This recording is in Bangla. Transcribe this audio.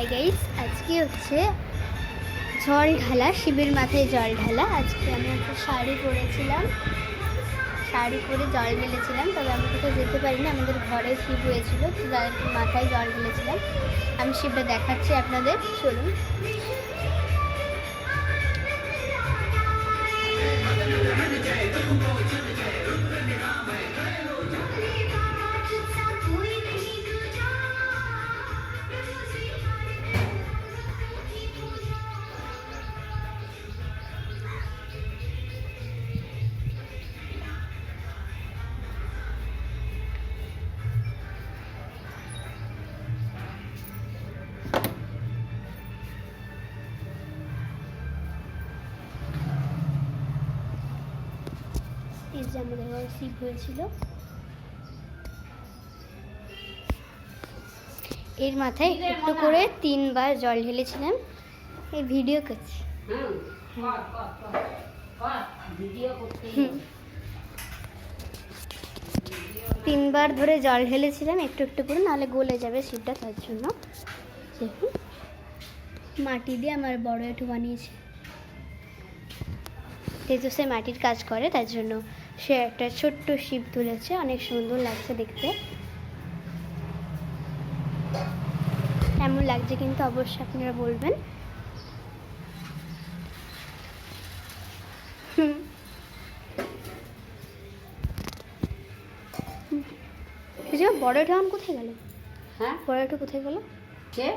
হাই গাইস আজকে হচ্ছে জল ঢালা, শিবের মাথায় জল ঢালা। আজকে আমি একটা শাড়ি পরেছিলাম। শাড়ি পরে জল ঢেলেছিলাম, তবে আমি কোথাও যেতে পারিনি। আমাদের ঘরে শিব হয়েছিল, তো মাথায় জল ঢেলেছিলাম। আমি শিবটা দেখাচ্ছি আপনাদের, চলুন। এই যে আমাদের ঘরে শিব হয়েছিল। এর মাথায় একটু করে তিনবার জল ঢেলেছিলাম। এই ভিডিও করছি। তিনবার ধরে জল ঢেলেছিলাম একটু একটু করে নাহলে গলে যাবে শিবটা তার জন্য। দেখুন মাটি দিয়ে আমার বড় একটু বানিয়েছে। যেহেতু সে মাটির কাজ করে তার জন্য সে একটা ছোট্ট শিব তুলেছে অনেক সুন্দর লাগছে দেখতে। কেমন লাগছে কিন্তু অবশ্যই আপনারা বলবেন। হুম এই যে বড় ঠান কোথায় গেল? হ্যাঁ? বড় একটু কোথায় গেল? কে?